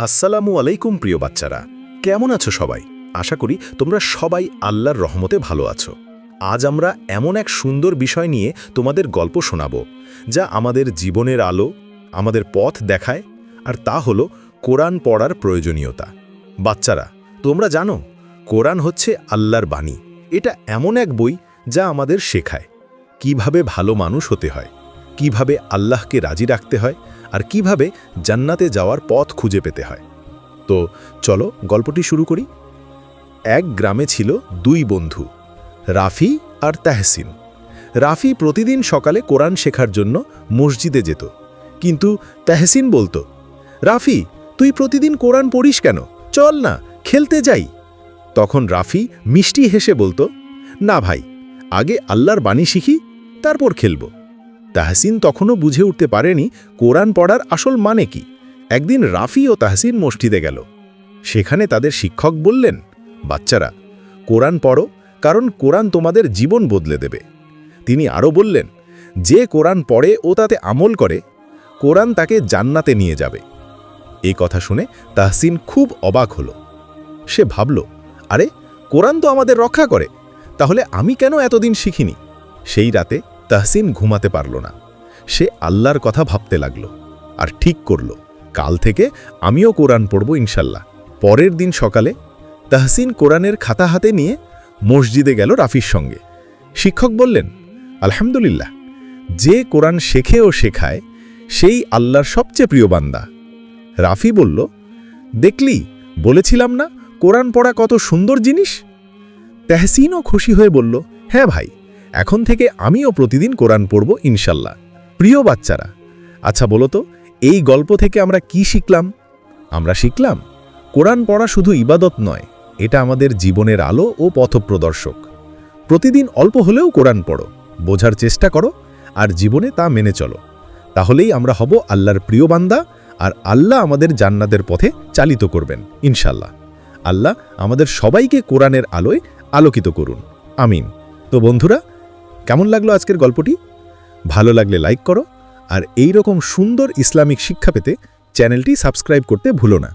আসসালামু আলাইকুম, প্রিয় বাচ্চারা। কেমন আছো সবাই? আশা করি তোমরা সবাই আল্লাহর রহমতে ভালো আছো। আজ আমরা এমন এক সুন্দর বিষয় নিয়ে তোমাদের গল্প শোনাব, যা আমাদের জীবনের আলো, আমাদের পথ দেখায়, আর তা হলো কোরআন পড়ার প্রয়োজনীয়তা। বাচ্চারা, তোমরা জানো, কোরআন হচ্ছে আল্লাহর বাণী। এটা এমন এক বই যা আমাদের শেখায়, কীভাবে ভালো মানুষ হতে হয়। কীভাবে আল্লাহকে রাজি রাখতে হয় আর কীভাবে জান্নাতে যাওয়ার পথ খুঁজে পেতে হয়। তো চলো গল্পটি শুরু করি। এক গ্রামে ছিল দুই বন্ধু, রাফি আর তাহসিন। রাফি প্রতিদিন সকালে কোরআন শেখার জন্য মসজিদে যেত, কিন্তু তাহসিন বলতো, রাফি, তুই প্রতিদিন কোরআন পড়িস কেন? চল না, খেলতে যাই। তখন রাফি মিষ্টি হেসে বলতো, না ভাই, আগে আল্লাহর বাণী শিখি, তারপর খেলব। তাহসিন তখনও বুঝে উঠতে পারেনি কোরআন পড়ার আসল মানে কি। একদিন রাফি ও তাহসিন মসজিদে গেল। সেখানে তাদের শিক্ষক বললেন, বাচ্চারা, কোরআন পড়ো, কারণ কোরআন তোমাদের জীবন বদলে দেবে। তিনি আরও বললেন, যে কোরআন পড়ে ও তাতে আমল করে, কোরআন তাকে জান্নাতে নিয়ে যাবে। এই কথা শুনে তাহসিন খুব অবাক হল। সে ভাবল, আরে, কোরআন তো আমাদের রক্ষা করে, তাহলে আমি কেন এতদিন শিখিনি? সেই রাতে তাহসিন ঘুমাতে পারল না। সে আল্লাহর কথা ভাবতে লাগল আর ঠিক করল, কাল থেকে আমিও কোরআন পড়ব ইনশাল্লাহ। পরের দিন সকালে তাহসিন কোরআনের খাতা হাতে নিয়ে মসজিদে গেল রাফির সঙ্গে। শিক্ষক বললেন, আলহামদুলিল্লাহ, যে কোরআন শেখে ও শেখায়, সেই আল্লাহর সবচেয়ে প্রিয় বান্দা। রাফি বলল, দেখলি, বলেছিলাম না কোরআন পড়া কত সুন্দর জিনিস? তেহসিনও খুশি হয়ে বলল হ্যাঁ ভাই এখন থেকে আমিও প্রতিদিন কোরআন পড়ব, ইনশাল্লাহ। প্রিয় বাচ্চারা আচ্ছা বলো তো, এই গল্প থেকে আমরা কি শিখলাম? আমরা শিখলাম, কোরআন পড়া শুধু ইবাদত নয়, এটা আমাদের জীবনের আলো ও পথপ্রদর্শক। প্রতিদিন অল্প হলেও কোরআন পড়ো, বোঝার চেষ্টা করো, আর জীবনে তা মেনে চলো। তাহলেই আমরা হব আল্লাহর প্রিয় বান্দা, আর আল্লাহ আমাদের জান্নাতের পথে চালিত করবেন, ইনশাল্লাহ। আল্লাহ আমাদের সবাইকে কোরআনের আলোয় আলোকিত করুন, আমিন। তো বন্ধুরা কেমন লাগল আজকের গল্পটি? ভালো লাগলে লাইক করো আর এই রকম সুন্দর ইসলামিক শিক্ষা পেতে চ্যানেলটি সাবস্ক্রাইব করতে ভুলো না।